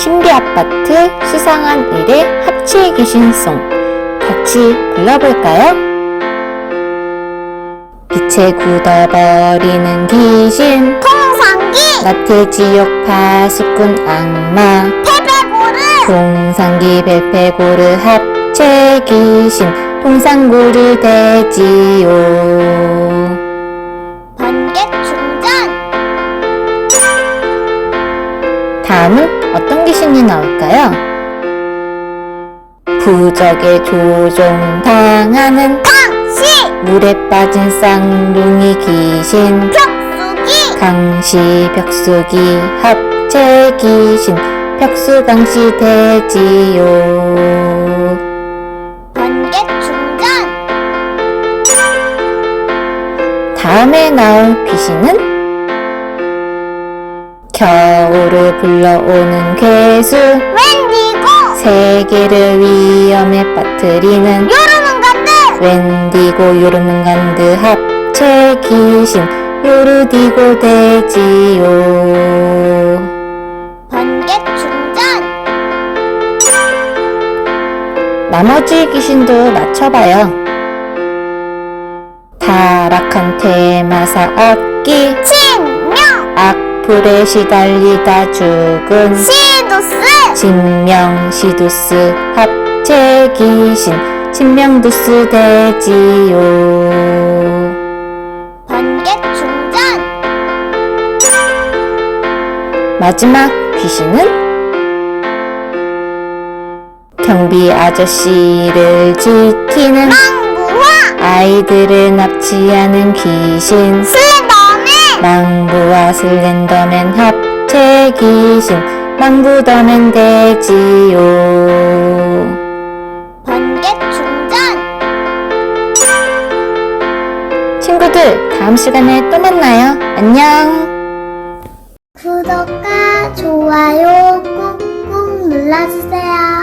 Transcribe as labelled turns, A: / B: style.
A: 신비아파트 수상한 일의 합치의 귀신송 같이 불러볼까요? 빛에 굳어버리는 귀신
B: 통상기!
A: 나태지옥 파수꾼 악마
B: 패배고르!
A: 동상기 벨페고르 합체 귀신 동상고르 대지요 다음은 어떤 귀신이 나올까요? 부적에 조종당하는
B: 강시
A: 물에 빠진 쌍둥이 귀신
B: 벽수기!
A: 강시 벽수기 합체 귀신 벽수 강시 대지요.
B: 번개 충전!
A: 다음에 나올 귀신은 겨울을 불러오는 괴수.
B: 웬디고?
A: 세계를 위험에 빠뜨리는
B: 요르문간드
A: 웬디고 요르문간드 합체 귀신. 요르디고 대지요.
B: 번개 충전!
A: 나머지 귀신도 맞춰봐요. 타락한 테마사
B: 신명!
A: 악 플에 시달리다 죽은
B: 시두스!
A: 진명 시두스 합체 귀신 진명두스 대지요.
B: 충전!
A: 마지막 귀신은 경비 아저씨를 지키는
B: 망부와
A: 아이들을 납치하는 귀신.
B: 슬더맨
A: 망부와 슬렌더맨 합체 귀신 망부 더맨 대지요.
B: 번개 충전!
A: 친구들 다음 시간에 또 만나요. 안녕!
B: 구독과 좋아요 꾹꾹 눌러주세요.